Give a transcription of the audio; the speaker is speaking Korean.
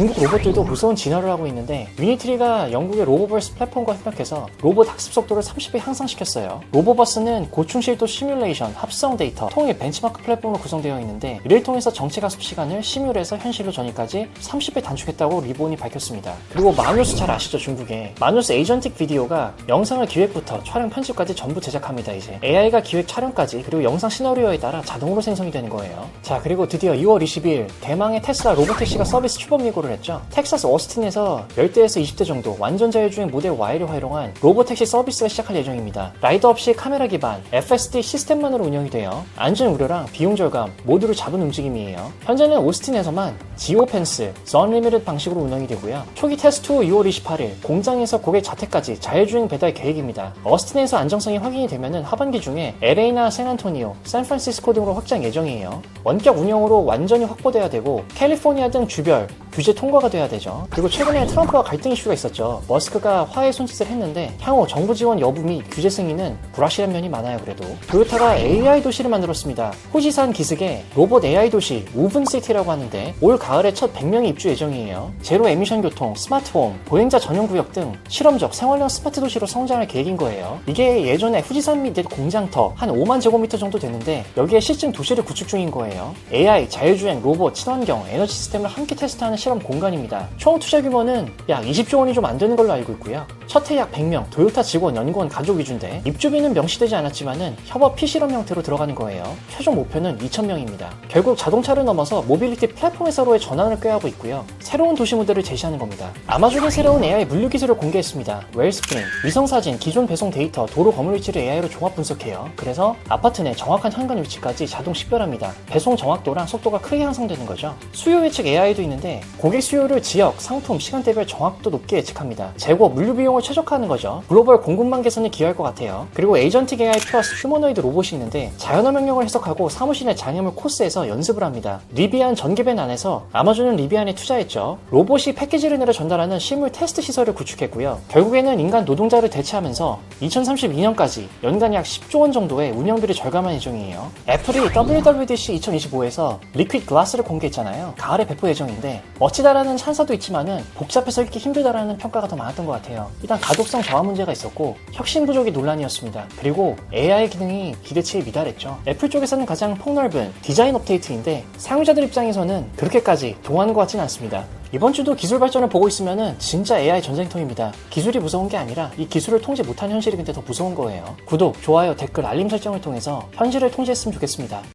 중국 로봇들도 무서운 진화를 하고 있는데 유니트리가 영국의 로보버스 플랫폼과 협력해서 로봇 학습 속도를 30배 향상시켰어요. 로보버스는 고충실도 시뮬레이션, 합성 데이터, 통일 벤치마크 플랫폼으로 구성되어 있는데 이를 통해서 정체 가속 시간을 시뮬에서 현실로 전이까지 30배 단축했다고 리본이 밝혔습니다. 그리고 마누스 잘 아시죠 중국에 마누스 에이전틱 비디오가 영상을 기획부터 촬영 편집까지 전부 제작합니다 이제 AI가 기획 촬영까지 그리고 영상 시나리오에 따라 자동으로 생성이 되는 거예요. 자 그리고 드디어 2월 20일 대망의 테슬라 로보택시가 서비스 출범 예고를 했죠. 텍사스 오스틴에서 10대에서 20대 정도 완전 자율주행 모델 Y를 활용한 로보택시 서비스가 시작할 예정입니다. 라이더 없이 카메라 기반 FSD 시스템만으로 운영이 돼요. 안전 우려랑 비용 절감 모두를 잡은 움직임이에요. 현재는 오스틴에서만 지오펜스, 썬리미ted 방식으로 운영이 되고요. 초기 테스트 후 6월 28일 공장에서 고객 자택까지 자율주행 배달 계획입니다. 어스틴에서 안정성이 확인이 되면 하반기 중에 LA나 샌안토니오, 샌프란시스코 등으로 확장 예정이에요. 원격 운영으로 완전히 확보돼야 되고 캘리포니아 등 주별 규제 통과가 돼야 되죠. 그리고 최근에 트럼프와 갈등 이슈가 있었죠. 머스크가 화해 손짓을 했는데 향후 정부 지원 여부 및 규제 승인은 불확실한 면이 많아요. 그래도 토요타가 AI 도시를 만들었습니다. 후지산 기슭에 로봇 AI 도시 우븐시티라고 하는데 올 가 을에 첫 100명이 입주 예정이에요. 제로 에미션 교통, 스마트홈, 보행자 전용 구역 등 실험적 생활형 스마트 도시로 성장할 계획인 거예요. 이게 예전에 후지산 밑에 공장터 한 5만 제곱미터 정도 되는데 여기에 실증 도시를 구축 중인 거예요. AI, 자율주행, 로봇, 친환경, 에너지 시스템을 함께 테스트하는 실험 공간입니다. 총 투자 규모는 약 20조 원이 좀 안 되는 걸로 알고 있고요. 첫해 약 100명, 도요타 직원, 연구원, 가족 위주인데 입주비는 명시되지 않았지만은 협업 피실험 형태로 들어가는 거예요. 최종 목표는 2,000명입니다. 결국 자동차를 넘어서 모빌리티 플랫폼 회사로의 전환을 꾀하고 있고요. 새로운 도시 모델을 제시하는 겁니다. 아마존이 새로운 AI 물류 기술을 공개했습니다. 웰스프링, 위성 사진, 기존 배송 데이터, 도로 건물 위치를 AI로 종합 분석해요. 그래서 아파트 내 정확한 현관 위치까지 자동 식별합니다. 배송 정확도랑 속도가 크게 향상되는 거죠. 수요 예측 AI도 있는데 고객 수요를 지역, 상품, 시간대별 정확도 높게 예측합니다. 재고, 물류 비용을 최적화하는 거죠. 글로벌 공급망 개선에 기여할 것 같아요. 그리고 에이전틱 AI 플러스 휴머노이드 로봇이 있는데 자연어 명령을 해석하고 사무실 내 장애물 코스에서 연습을 합니다. 리비안 전기밴 안에서 아마존은 리비안에 투자했죠. 로봇이 패키지를 내려 전달하는 실물 테스트 시설을 구축했고요. 결국에는 인간 노동자를 대체하면서 2032년까지 연간 약 10조 원 정도의 운영비를 절감할 예정이에요. 애플이 WWDC 2025에서 리퀴드 글라스를 공개했잖아요. 가을에 배포 예정인데 멋지다라는 찬사도 있지만은 복잡해서 읽기 힘들다라는 평가가 더 많았던 것 같아요. 일단 가독성 저하 문제가 있었고 혁신 부족이 논란이었습니다. 그리고 AI 기능이 기대치에 미달했죠. 애플 쪽에서는 가장 폭넓은 디자인 업데이트인데 사용자들 입장에서는 그렇게까지 동하는 것 같지는 않습니다. 이번 주도 기술 발전을 보고 있으면은 진짜 AI 전쟁터입니다. 기술이 무서운 게 아니라 이 기술을 통제 못한 현실이 근데 더 무서운 거예요. 구독, 좋아요, 댓글, 알림 설정을 통해서 현실을 통제했으면 좋겠습니다.